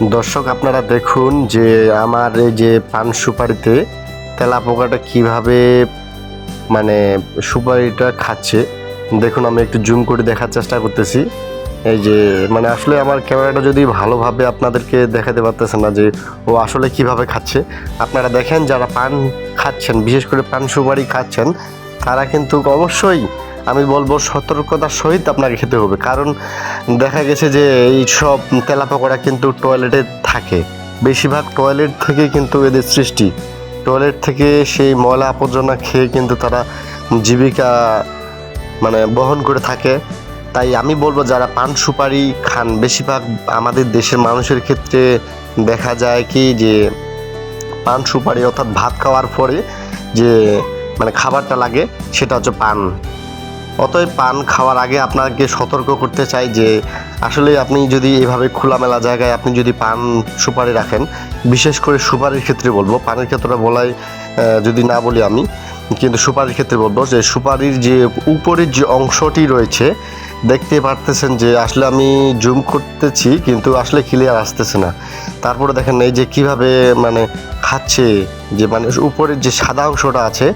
দর্শক, আপনারা দেখুন যে আমার এই যে পান সুপারিতে তেলা পোকাটা কীভাবে মানে সুপারিটা খাচ্ছে। দেখুন, আমি একটু জুম করে দেখার চেষ্টা করতেছি। এই যে মানে আসলে আমার ক্যামেরাটা যদি ভালোভাবে আপনাদেরকে দেখাতে পারতেছে না যে ও আসলে কীভাবে খাচ্ছে, আপনারা দেখেন যারা পান খাচ্ছেন, বিশেষ করে পান সুপারি খাচ্ছেন, তারা কিন্তু অবশ্যই আমি বলব সতর্কতার সহিত আপনাকে খেতে হবে। কারণ দেখা গেছে যে এই সব তেলাপোকারা কিন্তু টয়লেটে থাকে। বেশিরভাগ টয়লেট থেকে কিন্তু এদের সৃষ্টি। টয়লেট থেকে সেই ময়লা আবর্জনা খেয়ে কিন্তু তারা জীবিকা মানে বহন করে থাকে। তাই আমি বলব যারা পান সুপারি খান, বেশিরভাগ আমাদের দেশের মানুষের ক্ষেত্রে দেখা যায় কি যে পান সুপারি অর্থাৎ ভাত খাওয়ার পরে যে মানে খাবারটা লাগে, সেটা হচ্ছে পান। অতএব পান খাওয়ার আগে আপনাকে সতর্ক করতে চাই যে আসলে আপনি যদি এভাবে খোলামেলা জায়গায় আপনি যদি পান সুপারি রাখেন, বিশেষ করে সুপারির ক্ষেত্রে বলব, পানের ক্ষেত্রে বলাই যদি না বলি আমি, কিন্তু সুপারির ক্ষেত্রে বলব যে সুপারির যে উপরের যে অংশটি রয়েছে দেখতে পারতেছেন যে আসলে আমি জুম করতেছি, কিন্তু আসলে ক্লিয়ার আসতেছে না। তারপরে দেখেন এই যে কীভাবে মানে খাচ্ছে, যে মানে উপরের যে সাদা অংশটা আছে,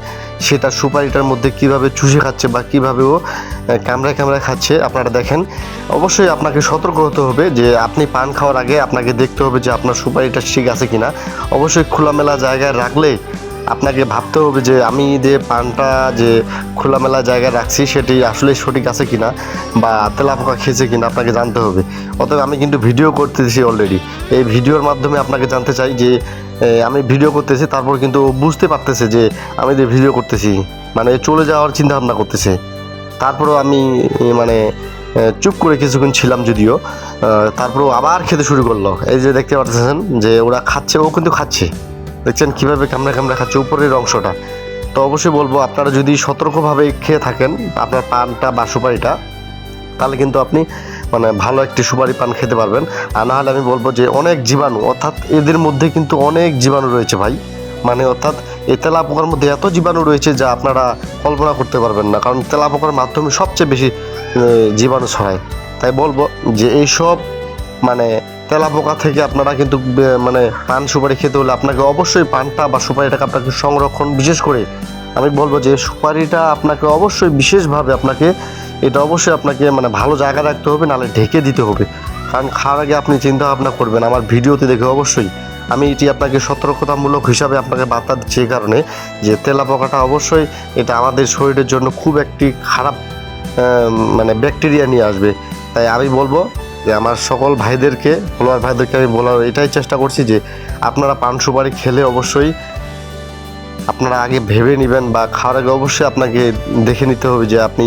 সেটা সুপারিটার মধ্যে কীভাবে চুষে খাচ্ছে বা কীভাবে ও কামড়ায় কামড়ায় খাচ্ছে, আপনারা দেখেন। অবশ্যই আপনাকে সতর্ক হতে হবে যে আপনি পান খাওয়ার আগে আপনাকে দেখতে হবে যে আপনার সুপারিটা ঠিক আছে কিনা। অবশ্যই খোলামেলা জায়গায় রাখলে আপনাকে ভাবতে হবে যে আমি যে পানটা যে খোলামেলা জায়গায় রাখছি, সেটি আসলে সঠিক আছে কিনা বা তেলাপোকা খেয়েছে কিনা আপনাকে জানতে হবে। অতএব আমি কিন্তু ভিডিও করতেছি অলরেডি এই ভিডিওর মাধ্যমে আপনাকে জানতে চাই যে আমি ভিডিও করতেছি, তারপর কিন্তু বুঝতে পারতেছে যে আমি যে ভিডিও করতেছি মানে চলে যাওয়ার চিন্তা ভাবনা করতেছে। তারপরেও আমি মানে চুপ করে কিছুক্ষণ ছিলাম যদিও তারপরেও আবার খেতে শুরু করল। এই যে দেখতে পাচ্ছেন যে ওরা খাচ্ছে, ও কিন্তু খাচ্ছে। দেখছেন কীভাবে কামড়া কামড়া খাচ্ছে, উপরের অংশটা। তো অবশ্যই বলব, আপনারা যদি সতর্কভাবে খেয়ে থাকেন, আপনার পানটা বা সুপারিটা, তাহলে কিন্তু আপনি মানে ভালো একটি সুপারি পান খেতে পারবেন। আর না হলে আমি বলব যে অনেক জীবাণু, অর্থাৎ এদের মধ্যে কিন্তু অনেক জীবাণু রয়েছে ভাই। মানে অর্থাৎ এই তেলা পোকার মধ্যে এত জীবাণু রয়েছে যা আপনারা কল্পনা করতে পারবেন না, কারণ তেলা পোকার মাধ্যমে সবচেয়ে বেশি জীবাণু ছড়ায়। তাই বলব যে এইসব মানে তেলা পোকা থেকে আপনারা কিন্তু মানে পান সুপারি খেতে হলে আপনাকে অবশ্যই পানটা বা সুপারিটাকে আপনাকে সংরক্ষণ বিশেষ করে আমি বলব যে সুপারিটা আপনাকে অবশ্যই বিশেষভাবে আপনাকে, এটা অবশ্যই আপনাকে মানে ভালো জায়গা রাখতে হবে, নাহলে ঢেকে দিতে হবে। কারণ খাওয়ার আগে আপনি চিন্তা ভাবনা করবেন, আমার ভিডিওতে দেখে অবশ্যই আমি এটি আপনাকে সতর্কতামূলক হিসাবে আপনাকে বার্তা দিচ্ছি এই কারণে যে তেলা পোকাটা অবশ্যই এটা আমাদের শরীরের জন্য খুব একটি খারাপ মানে ব্যাকটেরিয়া নিয়ে আসবে। তাই আমি বলব যে আমার সকল ভাইদেরকে, ফলোয়ার ভাইদেরকে আমি বলার এটাই চেষ্টা করছি যে আপনারা পান সুপারি খেলে অবশ্যই আপনারা আগে ভেবে নেবেন বা খাওয়ার আগে অবশ্যই আপনাকে দেখে নিতে হবে যে আপনি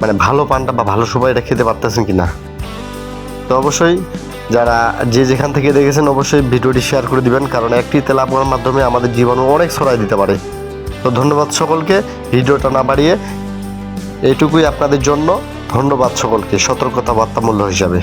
মানে ভালো পানটা বা ভালো সুপারিটা খেতে পারতেছেন কি না তো অবশ্যই যারা যে যেখান থেকে দেখেছেন অবশ্যই ভিডিওটি শেয়ার করে দিবেন, কারণ একটি তেলা পোকার মাধ্যমে আমাদের জীবাণু অনেক ছড়াই দিতে পারে। তো ধন্যবাদ সকলকে, ভিডিওটা না বাড়িয়ে এইটুকুই আপনাদের জন্য। ধন্যবাদ সকলকে, সতর্কতা বার্তামূল্য হিসাবে।